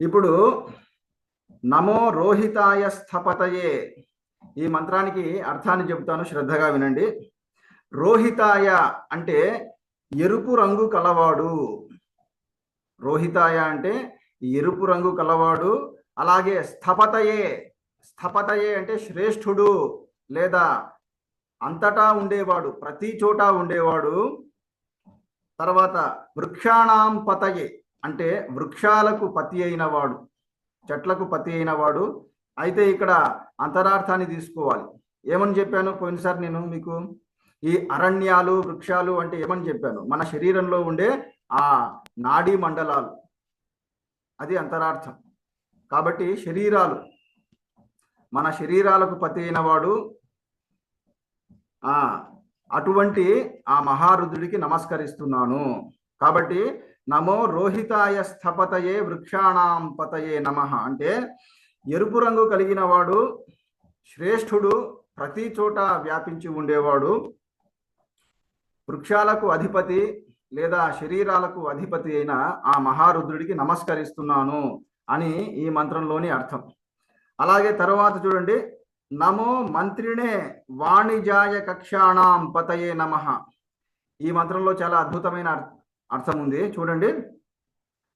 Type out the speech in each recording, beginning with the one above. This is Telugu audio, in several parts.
ఇప్పుడు నమో రోహితాయ స్థపతయే ఈ మంత్రానికి అర్థాన్ని చెబుతాను శ్రద్ధగా వినండి. రోహితాయ అంటే ఎరుపు రంగు కలవాడు. రోహితాయ అంటే ఎరుపు రంగు కలవాడు అలాగే స్థపతయే స్థపతయే అంటే శ్రేష్ఠుడు లేదా అంతటా ఉండేవాడు ప్రతి చోట ఉండేవాడు. తర్వాత వృక్షాణం పతయే అంటే వృక్షాలకు పతి అయిన వాడు చెట్లకు పతి అయిన వాడు అయితే ఇక్కడ అంతరార్థాన్ని తీసుకోవాలి. ఏమని చెప్పాను పోయినసారి నేను మీకు? ఈ అరణ్యాలు వృక్షాలు అంటే ఏమని చెప్పాను? మన శరీరంలో ఉండే ఆ నాడీ మండలాలు. అది అంతరార్థం. కాబట్టి శరీరాలు. మన శరీరాలకు పతి అయిన వాడు అటువంటి ఆ మహారుద్రుడికి నమస్కరిస్తున్నాను. కాబట్టి నమో రోహితాయ స్థపతయే వృక్షాణాం పతయే నమ. అంటే ఎరుపు రంగు కలిగిన వాడు శ్రేష్ఠుడు ప్రతి చోట వ్యాపించి ఉండేవాడు వృక్షాలకు అధిపతి లేదా శరీరాలకు అధిపతి అయిన ఆ మహారుద్రుడికి నమస్కరిస్తున్నాను అని ఈ మంత్రంలోని అర్థం. అలాగే తర్వాత చూడండి నమో మంత్రిణే వాణిజాయ కక్షాణాం పతయే నమ. ఈ మంత్రంలో చాలా అద్భుతమైన అర్థం ఉంది చూడండి.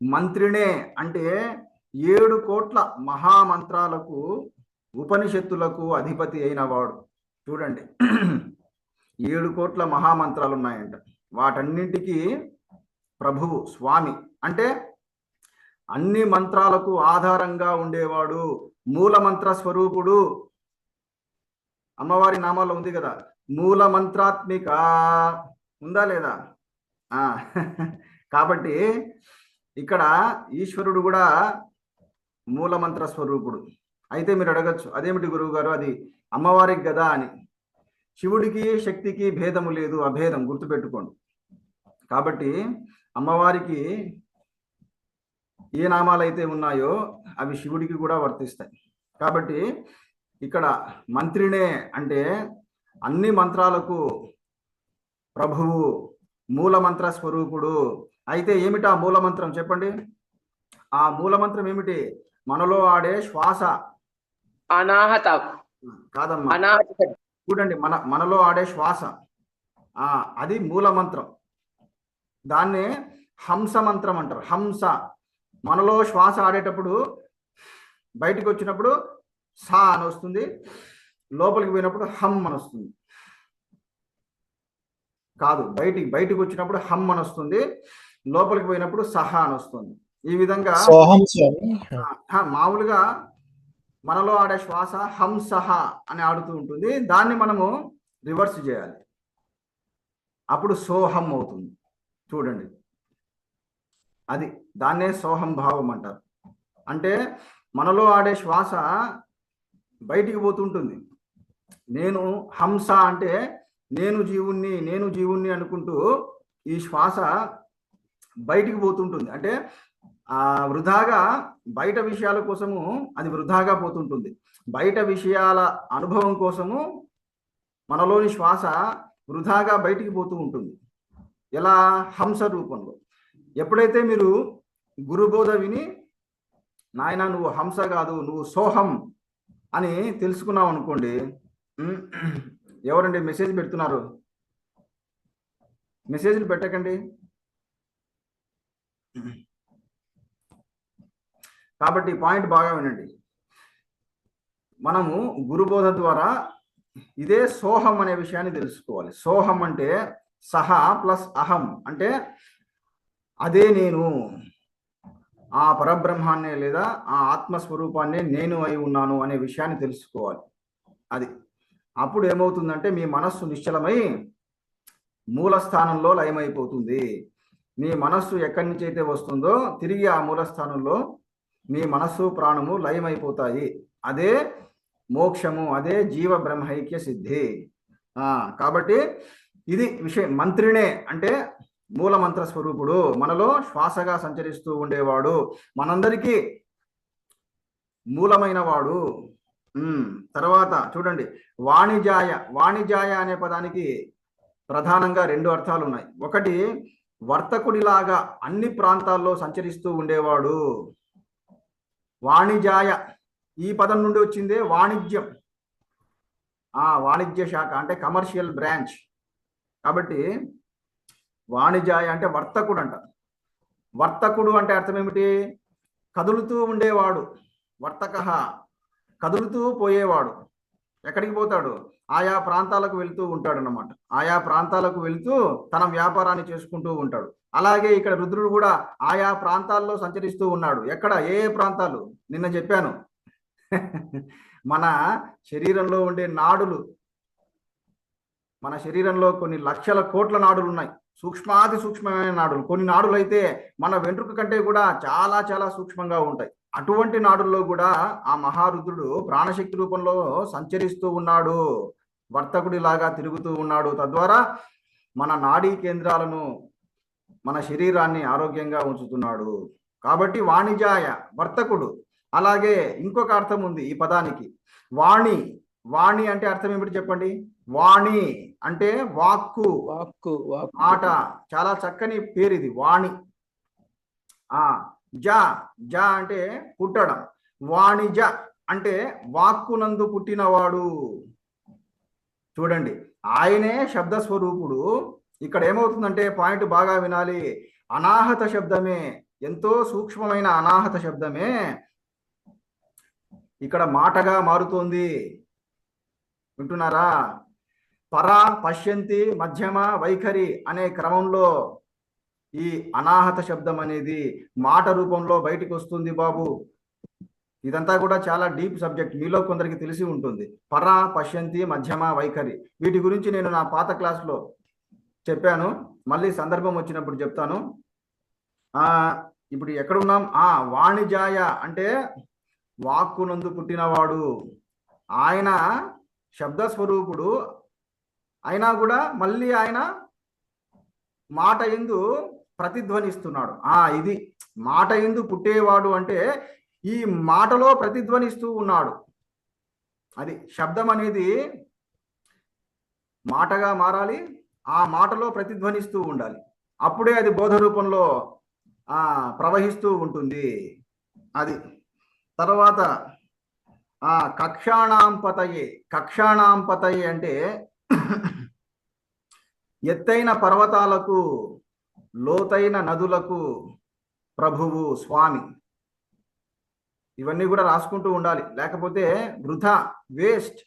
మంత్రినే అంటే ఏడు కోట్ల మహామంత్రాలకు ఉపనిషత్తులకు అధిపతి అయిన వాడు. చూడండి. ఏడు కోట్ల మహామంత్రాలు ఉన్నాయంట వాటన్నింటికి ప్రభువు స్వామి. అంటే అన్ని మంత్రాలకు ఆధారంగా ఉండేవాడు. మూల మంత్ర స్వరూపుడు. అమ్మవారి నామాల్లో ఉంది కదా. మూల మంత్రాత్మిక. ఉందా లేదా? కాబట్టి ఇక్కడ ఈశ్వరుడు కూడా మూల మంత్ర స్వరూపుడు. అయితే మీరు అడగచ్చు అదేమిటి గురువు గారు అది అమ్మవారికి కదా అని. శివుడికి శక్తికి భేదము లేదు అభేదం గుర్తుపెట్టుకోండి. కాబట్టి అమ్మవారికి ఏ నామాలు అయితే ఉన్నాయో అవి శివుడికి కూడా వర్తిస్తాయి. కాబట్టి ఇక్కడ మంత్రినే అంటే అన్ని మంత్రాలకు ప్రభువు మూల మంత్ర స్వరూపుడు. అయితే ఏమిటి ఆ మూల మంత్రం చెప్పండి? ఆ మూల మంత్రం ఏమిటి? మనలో ఆడే శ్వాస. అనాహత. కాదమ్మా. అనాహత. చూడండి మన మనలో ఆడే శ్వాస. ఆ అది మూల మంత్రం దాన్నే హంస మంత్రం అంటారు. హంస. మనలో శ్వాస ఆడేటప్పుడు బయటికి వచ్చినప్పుడు సా అని వస్తుంది. లోపలికి పోయినప్పుడు హమ్ అని వస్తుంది. కాదు. బయటికి బయటికి వచ్చినప్పుడు హమ్ అని వస్తుంది. లోపలికి పోయినప్పుడు సహా అని వస్తుంది. ఈ విధంగా సోహం మామూలుగా మనలో ఆడే శ్వాస హంసహ అని ఆడుతూ ఉంటుంది. దాన్ని మనము రివర్స్ చేయాలి. అప్పుడు సోహం అవుతుంది. చూడండి. అది దాన్నే సోహం భావం అంటారు. అంటే మనలో ఆడే శ్వాస బయటికి పోతుంటుంది నేను హంస అంటే నేను జీవుణ్ణి నేను జీవుణ్ణి అనుకుంటూ ఈ శ్వాస బయటికి పోతుంటుంది. అంటే ఆ వృధాగా బయట విషయాల కోసము అది వృధాగా పోతుంటుంది. బయట విషయాల అనుభవం కోసము మనలోని శ్వాస వృధాగా బయటికి పోతూ ఉంటుంది. ఎలా? హంస రూపంలో. ఎప్పుడైతే మీరు గురుబోధ విని నాయన నువ్వు హంస కాదు నువ్వు సోహం అని తెలుసుకున్నావు అనుకోండి ఎవరండి మెసేజ్ పెడుతున్నారు? మెసేజ్లు పెట్టకండి. కాబట్టి పాయింట్ బాగా వినండి. మనము గురుబోధ ద్వారా ఇదే సోహం అనే విషయాన్ని తెలుసుకోవాలి. సోహం అంటే సహ ప్లస్ అహం. అంటే అదే నేను ఆ పరబ్రహ్మాన్నే లేదా ఆ ఆత్మస్వరూపాన్నే నేను అయి ఉన్నాను అనే విషయాన్ని తెలుసుకోవాలి. అది అప్పుడు ఏమవుతుందంటే మీ మనస్సు నిశ్చలమై మూల స్థానంలో లయమైపోతుంది. మీ మనస్సు ఎక్కడి నుంచి అయితే వస్తుందో తిరిగి ఆ మూల స్థానంలో మీ మనస్సు ప్రాణము లయమైపోతాయి. అదే మోక్షము అదే జీవ బ్రహ్మైక్య సిద్ధి. కాబట్టి ఇది విషయం మంత్రినే అంటే మూల మంత్ర స్వరూపుడు. మనలో శ్వాసగా సంచరిస్తూ ఉండేవాడు. మనందరికీ మూలమైన వాడు తర్వాత చూడండి వాణిజాయ వాణిజాయ అనే పదానికి ప్రధానంగా రెండు అర్థాలు ఉన్నాయి ఒకటి వర్తకుడిలాగా అన్ని ప్రాంతాల్లో సంచరిస్తూ ఉండేవాడు. వాణిజాయ ఈ పదం నుండి వచ్చిందే వాణిజ్యం. ఆ వాణిజ్య శాఖ అంటే కమర్షియల్ బ్రాంచ్. కాబట్టి వాణిజాయ అంటే వర్తకుడు అంట వర్తకుడు అంటే అర్థం ఏమిటి? కదులుతూ ఉండేవాడు. వర్తక. కదులుతూ పోయేవాడు. ఎక్కడికి పోతాడు? ఆయా ప్రాంతాలకు వెళుతూ ఉంటాడు అన్నమాట ఆయా ప్రాంతాలకు వెళుతూ తన వ్యాపారాన్ని చేసుకుంటూ ఉంటాడు. అలాగే ఇక్కడ రుద్రుడు కూడా ఆయా ప్రాంతాల్లో సంచరిస్తూ ఉన్నాడు. ఎక్కడ? ఏ ఏ ప్రాంతాలు? నిన్న చెప్పాను. మన శరీరంలో ఉండే నాడులు మన శరీరంలో కొన్ని లక్షల కోట్ల నాడులు ఉన్నాయి. సూక్ష్మాది సూక్ష్మమైన నాడులు. కొన్ని నాడులు అయితే మన వెంట్రుక కంటే కూడా చాలా చాలా సూక్ష్మంగా ఉంటాయి. అటువంటి నాడుల్లో కూడా ఆ మహారుద్రుడు ప్రాణశక్తి రూపంలో సంచరిస్తూ ఉన్నాడు. వర్తకుడిలాగా తిరుగుతూ ఉన్నాడు. తద్వారా మన నాడీ కేంద్రాలను మన శరీరాన్ని ఆరోగ్యంగా ఉంచుతున్నాడు. కాబట్టి వాణిజాయ వర్తకుడు. అలాగే ఇంకొక అర్థం ఉంది ఈ పదానికి. వాణి వాణి అంటే అర్థం ఏమిటి చెప్పండి? వాణి అంటే వాక్కు. వాక్కు వాక్కు. మాట చాలా చక్కని పేరు ఇది వాణి. ఆ జ జ అంటే పుట్టడం. వాణిజ అంటే వాక్కునందు పుట్టినవాడు. చూడండి ఆయనే శబ్ద స్వరూపుడు ఇక్కడ ఏమవుతుందంటే పాయింట్ బాగా వినాలి. అనాహత శబ్దమే ఎంతో సూక్ష్మమైన అనాహత శబ్దమే ఇక్కడ మాటగా మారుతోంది. వింటున్నారా? పర పశ్యంతి మధ్యమ వైఖరి అనే క్రమంలో ఈ అనాహత శబ్దం అనేది మాట రూపంలో బయటికి వస్తుంది బాబు. ఇదంతా కూడా చాలా డీప్ సబ్జెక్ట్. మీలో కొందరికి తెలిసి ఉంటుంది. పర పశ్యంతి మధ్యమ వైఖరి. వీటి గురించి నేను నా పాత క్లాస్లో చెప్పాను. మళ్ళీ సందర్భం వచ్చినప్పుడు చెప్తాను. ఆ ఇప్పుడు ఎక్కడున్నాం ఆ వాణిజాయ అంటే వాక్కునందు పుట్టినవాడు. ఆయన శబ్ద స్వరూపుడు అయినా కూడా మళ్ళీ ఆయన మాట ఎందు ప్రతిధ్వనిస్తున్నాడు. ఆ ఇది మాట ఎందు పుట్టేవాడు అంటే ఈ మాటలో ప్రతిధ్వనిస్తూ ఉన్నాడు. అది శబ్దం అనేది మాటగా మారాలి ఆ మాటలో ప్రతిధ్వనిస్తూ ఉండాలి. అప్పుడే అది బోధ రూపంలో ఆ ప్రవహిస్తూ ఉంటుంది. అది తర్వాత ఆ కక్షాణాంపతయే కక్షాణాంపతయే అంటే ఎత్తైన పర్వతాలకు లోతైన నదులకు ప్రభువు స్వామి. ఇవన్నీ కూడా రాసుకుంటూ ఉండాలి. లేకపోతే వృధా వేస్ట్.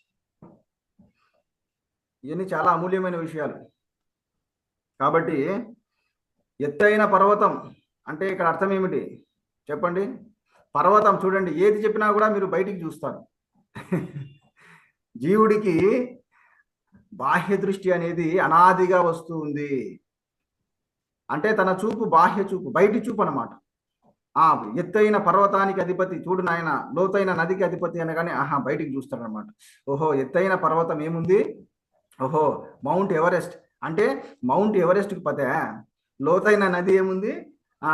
ఇవన్నీ చాలా అమూల్యమైన విషయాలు. కాబట్టి ఎత్తైన పర్వతం అంటే ఇక్కడ అర్థం ఏమిటి? చెప్పండి. పర్వతం చూడండి. ఏది చెప్పినా కూడా మీరు బయటికి చూస్తారు. జీవుడికి బాహ్య దృష్టి అనేది అనాదిగా వస్తూ ఉంది. అంటే తన చూపు బాహ్య చూపు బయటి చూపు అనమాట ఆ ఎత్తైన పర్వతానికి అధిపతి చూడు నాయన లోతైన నదికి అధిపతి అనగానే ఆహా బయటికి చూస్తాడనమాట ఓహో ఎత్తైన పర్వతం ఏముంది? ఓహో మౌంట్ ఎవరెస్ట్. అంటే మౌంట్ ఎవరెస్ట్కి పతే? లోతైన నది ఏముంది? ఆ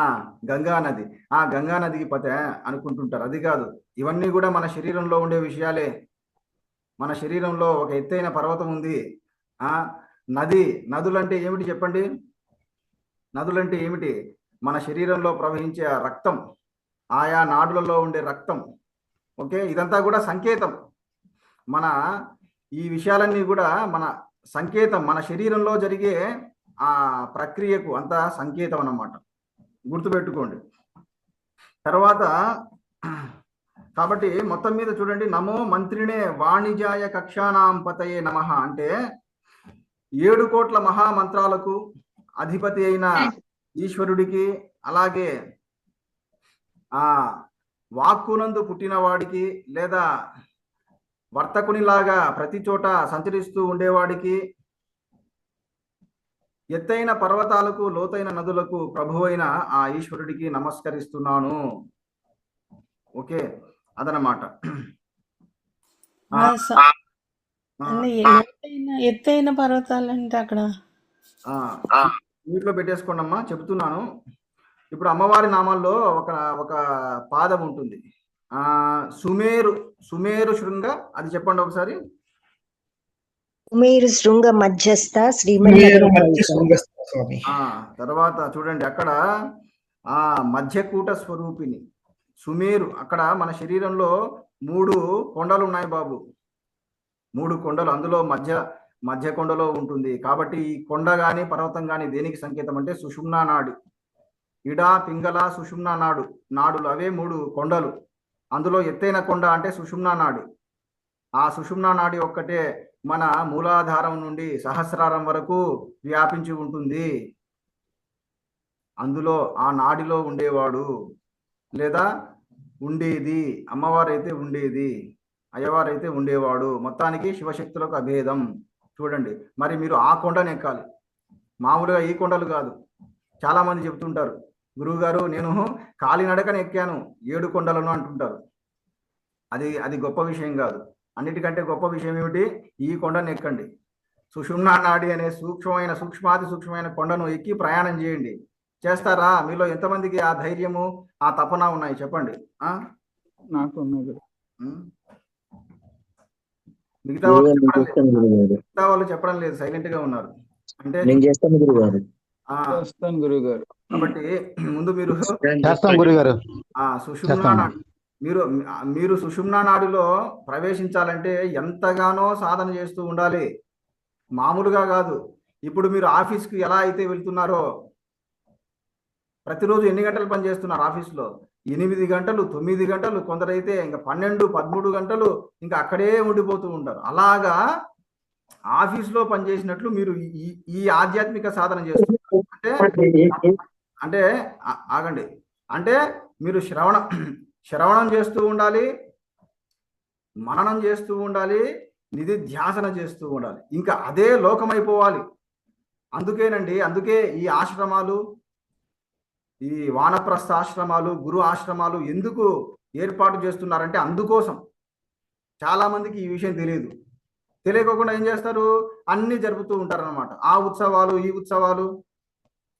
గంగా నది. ఆ గంగా నదికి పతే అనుకుంటుంటారు. అది కాదు. ఇవన్నీ కూడా మన శరీరంలో ఉండే విషయాలే. మన శరీరంలో ఒక ఎత్తైన పర్వతం ఉంది. ఆ నది నదులంటే ఏమిటి చెప్పండి? నదులంటే ఏమిటి? మన శరీరంలో ప్రవహించే ఆ రక్తం ఆయా నాడులలో ఉండే రక్తం. ఓకే? ఇదంతా కూడా సంకేతం. మన ఈ విషయాలన్నీ కూడా మన సంకేతం మన శరీరంలో జరిగే ఆ ప్రక్రియకు అంతా సంకేతం అన్నమాట. గుర్తుపెట్టుకోండి. తర్వాత కాబట్టి మొత్తం మీద చూడండి. నమో మంత్రినే వాణిజాయ కక్షానాంపతయే నమ అంటే ఏడు కోట్ల మహామంత్రాలకు అధిపతి అయిన ఈశ్వరుడికి అలాగే ఆ వాక్కునందు పుట్టినవాడికి లేదా వర్తకునిలాగా ప్రతి చోట సంచరిస్తూ ఉండేవాడికి ఎత్తైన పర్వతాలకు లోతైన నదులకు ప్రభువైన ఆ ఈశ్వరుడికి నమస్కరిస్తున్నాను. ఓకే అదనమాట ఎత్తైన పర్వతాలు అంటే అక్కడ నీటిలో పెట్టేసుకోండి అమ్మా చెప్తున్నాను. ఇప్పుడు అమ్మవారి నామాల్లో ఒక ఒక పాదం ఉంటుంది. ఆ సుమేరు సుమేరు శృంగ అది చెప్పండి ఒకసారి. కుమేరు శృంగ మధ్యస్థ ఆ తర్వాత చూడండి అక్కడ ఆ మధ్యకూట స్వరూపిణి సుమేరు. అక్కడ మన శరీరంలో మూడు కొండలు ఉన్నాయి బాబు. మూడు కొండలు అందులో మధ్య మధ్య కొండలో ఉంటుంది. కాబట్టి ఈ కొండ గాని పర్వతం గాని దేనికి సంకేతం అంటే సుషుమ్నా నాడు. ఇడా పింగళ సుషుమ్నా నాడు. నాడులు అవే మూడు కొండలు. అందులో ఎత్తైన కొండ అంటే సుషుమ్నా నాడి. ఆ సుషుమ్నా నాడి ఒక్కటే మన మూలాధారం నుండి సహస్రారం వరకు వ్యాపించి ఉంటుంది. అందులో ఆ నాడిలో ఉండేవాడు. లేదా ఉండేది. అమ్మవారైతే ఉండేది. అయ్యవారైతే ఉండేవాడు. మొత్తానికి శివశక్తులకు అభేదం. చూడండి. మరి మీరు ఆ కొండను ఎక్కాలి. మామూలుగా ఈ కొండలు కాదు. చాలా మంది చెప్తుంటారు గురువుగారు నేను కాలినడకన ఎక్కాను. ఏడు కొండలను అంటుంటారు. అది అది గొప్ప విషయం కాదు. అన్నిటికంటే గొప్ప విషయం ఏమిటి? ఈ కొండను ఎక్కండి. సుషుమ్నా నాడి అనే సూక్ష్మమైన సూక్ష్మాతి సూక్ష్మమైన కొండను ఎక్కి ప్రయాణం చేయండి. చేస్తారా? మీలో ఎంతమందికి ఆ ధైర్యము ఆ తపన ఉన్నాయి? చెప్పండి. నాకు? మిగతా మిగతా వాళ్ళు చెప్పడం లేదు. సైలెంట్గా ఉన్నారు. అంటే నేను చేస్తాను గురుగారు. ఆ చేస్తాను గురువు గారు కాబట్టి ముందు మీరు చేస్తాం గురుగారు. ఆ సుషుమ్నా మీరు మీరు సుషుమ్నా నాడులో ప్రవేశించాలంటే ఎంతగానో సాధన చేస్తూ ఉండాలి. మామూలుగా కాదు. ఇప్పుడు మీరు ఆఫీస్కి ఎలా అయితే వెళ్తున్నారో ప్రతిరోజు ఎన్ని గంటలు పని చేస్తున్నారు ఆఫీస్లో? ఎనిమిది గంటలు తొమ్మిది గంటలు కొందరైతే ఇంకా పన్నెండు పదమూడు గంటలు ఇంకా అక్కడే ఉండిపోతూ ఉంటారు. అలాగా ఆఫీస్లో పనిచేసినట్లు మీరు ఈ ఈ ఆధ్యాత్మిక సాధన చేస్తున్నారు. అంటే అంటే ఆగండి. అంటే మీరు శ్రవణం శ్రవణం చేస్తూ ఉండాలి మననం చేస్తూ ఉండాలి నిధి ధ్యాసన చేస్తూ ఉండాలి. ఇంకా అదే లోకమైపోవాలి. అందుకేనండి అందుకే ఈ ఆశ్రమాలు ఈ వానప్రస్థ ఆశ్రమాలు గురు ఆశ్రమాలు ఎందుకు ఏర్పాటు చేస్తున్నారంటే అందుకోసం. చాలామందికి ఈ విషయం తెలియదు. తెలియకోకుండా ఏం చేస్తారు? అన్ని జరుపుతూ ఉంటారు అనమాట ఆ ఉత్సవాలు ఈ ఉత్సవాలు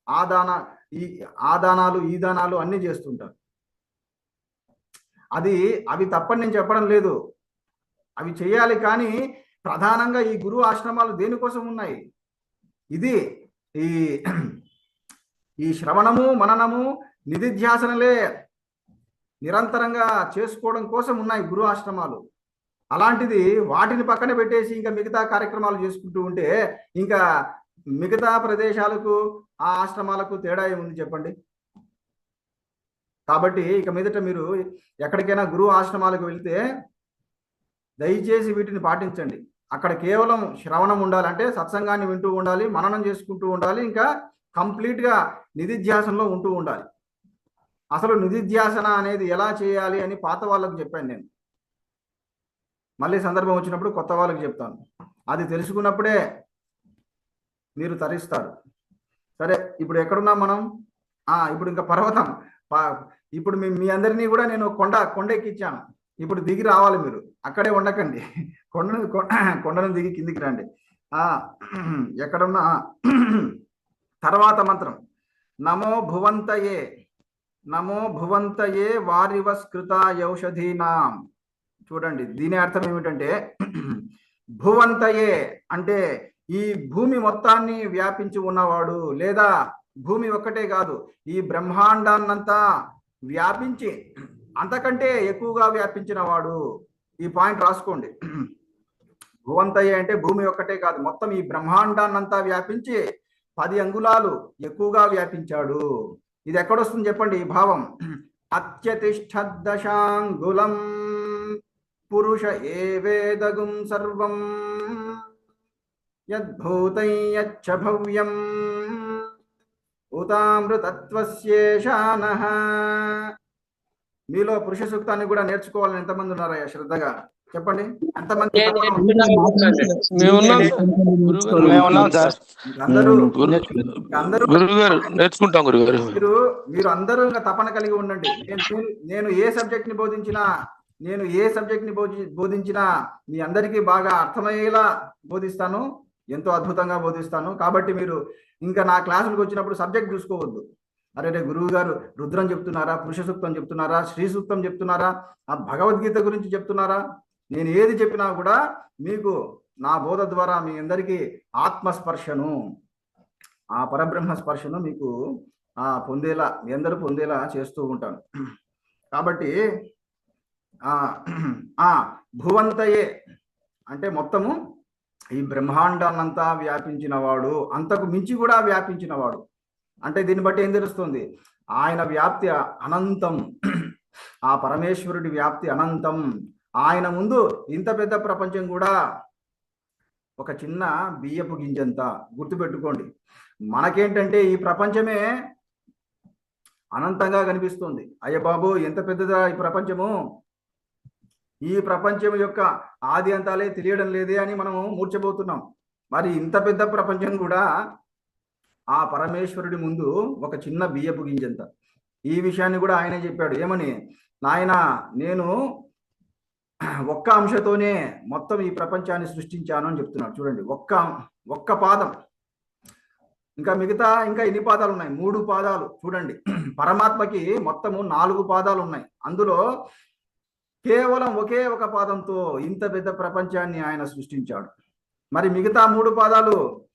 ఆ దాన ఈ ఆ దానాలు ఈ దానాలు అన్ని చేస్తుంటారు అది అవి తప్పని నేను చెప్పడం లేదు. అవి చేయాలి కానీ ప్రధానంగా ఈ గురు ఆశ్రమాలు దేనికోసం ఉన్నాయి? ఇది ఈ ఈ శ్రవణము మననము నిధిధ్యాసనలే నిరంతరంగా చేసుకోవడం కోసం ఉన్నాయి గురు ఆశ్రమాలు. అలాంటిది వాటిని పక్కన పెట్టేసి ఇంకా మిగతా కార్యక్రమాలు చేసుకుంటూ ఉంటే ఇంకా మిగతా ప్రదేశాలకు ఆ ఆశ్రమాలకు తేడా ఏముంది చెప్పండి? కాబట్టి ఇక మీదట మీరు ఎక్కడికైనా గురు ఆశ్రమాలకు వెళితే దయచేసి వీటిని పాటించండి. అక్కడ కేవలం శ్రవణం ఉండాలంటే సత్సంగాన్ని వింటూ ఉండాలి మననం చేసుకుంటూ ఉండాలి ఇంకా కంప్లీట్గా నిధిధ్యాసనలో ఉంటూ ఉండాలి. అసలు నిధిధ్యాసన అనేది ఎలా చేయాలి అని పాత వాళ్ళకు చెప్పాను నేను. మళ్ళీ సందర్భం వచ్చినప్పుడు కొత్త వాళ్ళకి చెప్తాను. అది తెలుసుకున్నప్పుడే మీరు తరిస్తారు. సరే ఇప్పుడు ఎక్కడున్నాం మనం? ఆ ఇప్పుడు ఇంకా పర్వతం. పా- ఇప్పుడు మీ మీ అందరినీ కూడా నేను కొండ కొండ ఎక్కిచ్చాను ఇప్పుడు దిగి రావాలి మీరు. అక్కడే ఉండకండి. కొండను కొండను దిగి కిందికి రండి. ఎక్కడున్నా తర్వాత మంత్రం. నమో భువంతయే నమో భువంతయే వారివస్కృత యౌషధీనాం చూడండి దీని అర్థం ఏమిటంటే భువంతయే అంటే ఈ భూమి మొత్తాన్ని వ్యాపించి ఉన్నవాడు లేదా భూమి ఒక్కటే కాదు ఈ బ్రహ్మాండాన్నంతా వ్యాపించి అంతకంటే ఎక్కువగా వ్యాపించిన వాడు ఈ పాయింట్ రాసుకోండి. భువంతయ్య అంటే భూమి ఒక్కటే కాదు మొత్తం ఈ బ్రహ్మాండాన్నంతా వ్యాపించి పది అంగుళాలు ఎక్కువగా వ్యాపించాడు. ఇది ఎక్కడొస్తుంది చెప్పండి? ఈ భావం. అత్యతిష్టదశాంగులం పురుష ఏవేదగుం సర్వం యద్భూతం యచ్చ భవ్యం ఉతామృతత్వస్యేషానః మీలో పురుష సూక్తాన్ని కూడా నేర్చుకోవాలని ఎంతమంది ఉన్నారయ్యా? శ్రద్ధగా. చెప్పండి. ఎంతమంది నేను నేర్చుకున్నాను. మేము ఉన్నాం సార్. గురుగారు మేము ఉన్నాం సార్. అందరూ గురు అందరూ గురుగారు నేర్చుకుంటాం గురుగారు. మీరు మీరు అందరూ ఇంకా తపన కలిగి ఉండండి. నేను నేను- ఏ సబ్జెక్ట్ని బోధించినా నేను ఏ సబ్జెక్ట్ని బోధి బోధించినా మీ అందరికీ బాగా అర్థమయ్యేలా బోధిస్తాను. ఎంతో అద్భుతంగా బోధిస్తాను. కాబట్టి మీరు ఇంకా నా క్లాసులకు వచ్చినప్పుడు సబ్జెక్ట్ చూసుకోవద్దు. అరే రే గురువు గారు రుద్రం చెప్తున్నారా? పురుష సూక్తం చెప్తున్నారా? శ్రీ సూక్తం చెప్తున్నారా? ఆ భగవద్గీత గురించి చెప్తున్నారా? నేను ఏది చెప్పినా కూడా మీకు నా బోధ ద్వారా మీ అందరికీ ఆత్మస్పర్శను ఆ పరబ్రహ్మ స్పర్శను మీకు ఆ పొందేలా మీ అందరూ పొందేలా చేస్తూ ఉంటాను. కాబట్టి ఆ భువంతయే అంటే మొత్తము ఈ బ్రహ్మాండాన్నంతా వ్యాపించినవాడు అంతకు మించి కూడా వ్యాపించినవాడు. అంటే దీన్ని బట్టి ఏం తెలుస్తుంది? ఆయన వ్యాప్తి అనంతం. ఆ పరమేశ్వరుడి వ్యాప్తి అనంతం. ఆయన ముందు ఇంత పెద్ద ప్రపంచం కూడా ఒక చిన్న బియ్యపు గింజంత గుర్తుపెట్టుకోండి. మనకేంటంటే ఈ ప్రపంచమే అనంతంగా కనిపిస్తుంది. అయ్య బాబు ఎంత పెద్దదా ఈ ప్రపంచము? ఈ ప్రపంచం యొక్క ఆది అంతాలే తెలియడం లేదే అని మనము మూర్చబోతున్నాం. మరి ఇంత పెద్ద ప్రపంచం కూడా ఆ పరమేశ్వరుడి ముందు ఒక చిన్న బియ్యపు గింజంత. ఈ విషయాన్ని కూడా ఆయనే చెప్పాడు. ఏమని? నాయన నేను ఒక్క అంశతోనే మొత్తం ఈ ప్రపంచాన్ని సృష్టించాను అని చెప్తున్నాడు చూడండి ఒక్క ఒక్క పాదం. ఇంకా మిగతా ఇంకా ఎన్ని పాదాలు ఉన్నాయి? మూడు పాదాలు. చూడండి పరమాత్మకి మొత్తము నాలుగు పాదాలు ఉన్నాయి. అందులో కేవలం ఒకే ఒక పాదంతో ఇంత పెద్ద ప్రపంచాన్ని ఆయన సృష్టించాడు. మరి మిగతా మూడు పాదాలు?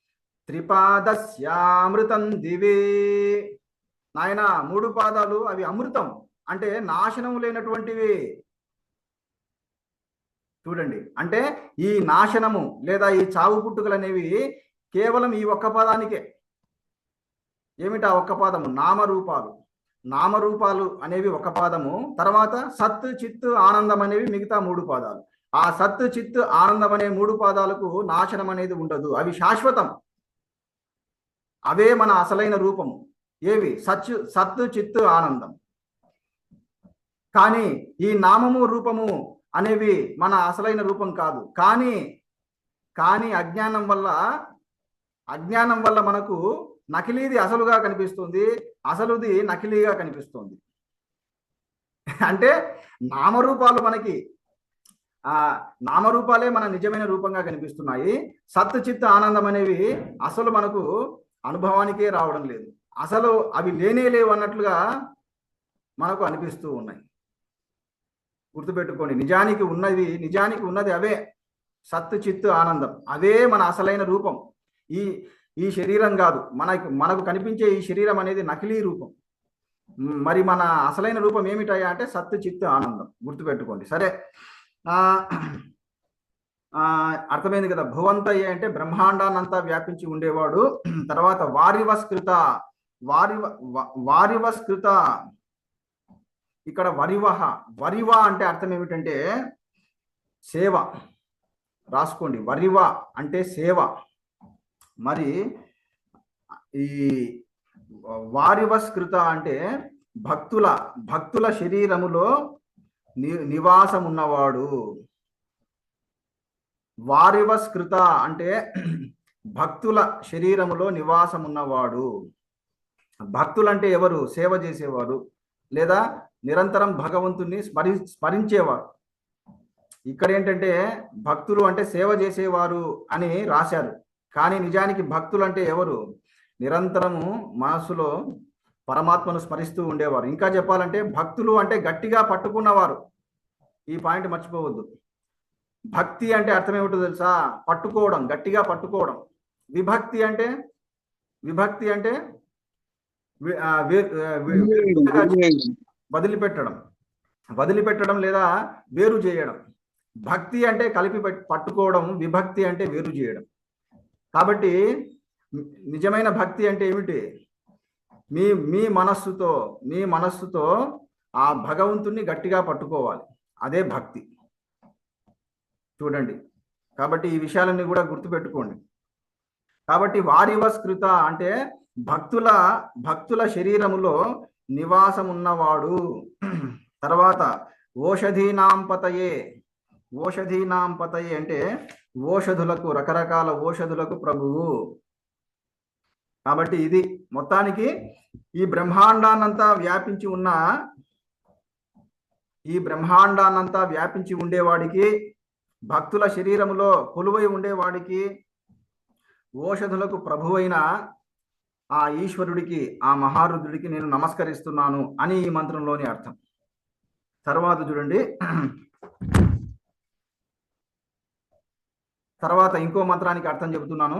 త్రిపాదస్యామృతం దివే. నాయన మూడు పాదాలు అవి అమృతం. అంటే నాశనం లేనటువంటివి. చూడండి. అంటే ఈ నాశనము లేదా ఈ చావు పుట్టుకలు అనేవి కేవలం ఈ ఒక్క పదానికే. ఏమిటా ఒక్క పాదము? నామరూపాలు. నామరూపాలు అనేవి ఒక పాదము. తర్వాత సత్ చిత్ ఆనందం అనేవి మిగతా మూడు పాదాలు. ఆ సత్ చిత్ ఆనందం అనే మూడు పాదాలకు నాశనం అనేది ఉండదు. అవి శాశ్వతం. అవే మన అసలైన రూపము. ఏవి? సచ్ సత్ చిత్ ఆనందం. కానీ ఈ నామము రూపము అనేవి మన అసలైన రూపం కాదు. కానీ కానీ అజ్ఞానం వల్ల అజ్ఞానం వల్ల మనకు నకిలీది అసలుగా కనిపిస్తుంది అసలుది నకిలీగా కనిపిస్తుంది. అంటే నామరూపాలు మనకి ఆ నామరూపాలే మన నిజమైన రూపంగా కనిపిస్తున్నాయి. సత్ చిత్త ఆనందం అనేవి అసలు మనకు అనుభవానికే రావడం లేదు. అసలు అవి లేనే లేవు అన్నట్లుగా మనకు అనిపిస్తూ ఉన్నాయి. గుర్తుపెట్టుకోండి. నిజానికి ఉన్నది నిజానికి ఉన్నది అవే. సత్తు చిత్తు ఆనందం. అవే మన అసలైన రూపం. ఈ ఈ శరీరం కాదు. మనకు మనకు కనిపించే ఈ శరీరం అనేది నకిలీ రూపం. మరి మన అసలైన రూపం ఏమిటయ్యా అంటే సత్తు చిత్తు ఆనందం. గుర్తుపెట్టుకోండి. సరే. ఆ అర్థమైంది కదా. భువంతయ్య అంటే బ్రహ్మాండాన్నంతా వ్యాపించి ఉండేవాడు. తర్వాత వారివస్కృత. వారివ వారివస్కృత ఇక్కడ వరివహ వరివ అంటే అర్థం ఏమిటంటే సేవ. రాసుకోండి వరివ అంటే సేవ. మరి ఈ వారివస్కృత అంటే భక్తుల భక్తుల శరీరములో ని నివాసం ఉన్నవాడు. వారివస్కృత అంటే భక్తుల శరీరములో నివాసం ఉన్నవాడు. భక్తులంటే ఎవరు? సేవ చేసేవారు. లేదా నిరంతరం భగవంతుణ్ణి స్మరి స్మరించేవారు. ఇక్కడ ఏంటంటే భక్తులు అంటే సేవ చేసేవారు అని రాశారు. కానీ నిజానికి భక్తులు అంటే ఎవరు? నిరంతరము మనసులో పరమాత్మను స్మరిస్తూ ఉండేవారు. ఇంకా చెప్పాలంటే భక్తులు అంటే గట్టిగా పట్టుకున్నవారు. ఈ పాయింట్ మర్చిపోవద్దు. భక్తి అంటే అర్థం ఏమిటో తెలుసా? పట్టుకోవడం గట్టిగా పట్టుకోవడం. విభక్తి అంటే? విభక్తి అంటే? వదిలిపెట్టడం. వదిలిపెట్టడం లేదా వేరు చేయడం. భక్తి అంటే కలిపి పట్టుకోవడం విభక్తి అంటే వేరు చేయడం. కాబట్టి నిజమైన భక్తి అంటే ఏమిటి? మీ మీ మనస్సుతో మీ మనస్సుతో ఆ భగవంతుణ్ణి గట్టిగా పట్టుకోవాలి. అదే భక్తి. చూడండి. కాబట్టి ఈ విషయాలన్నీ కూడా గుర్తుపెట్టుకోండి. కాబట్టి వారివస్కృత అంటే భక్తుల భక్తుల శరీరములో నివాసం ఉన్నవాడు తర్వాత ఓషధీనాంపతయే ఓషధీనాంపతయే అంటే ఓషధులకు రకరకాల ఓషధులకు ప్రభువు. కాబట్టి ఇది మొత్తానికి ఈ బ్రహ్మాండాన్నంతా వ్యాపించి ఉన్న ఈ బ్రహ్మాండాన్నంతా వ్యాపించి ఉండేవాడికి భక్తుల శరీరములో కొలువై ఉండేవాడికి ఓషధులకు ప్రభువైన ఆ ఈశ్వరుడికి ఆ మహారుద్రుడికి నేను నమస్కరిస్తున్నాను అని ఈ మంత్రంలోని అర్థం. తర్వాత చూడండి. తర్వాత ఇంకో మంత్రానికి అర్థం చెబుతున్నాను.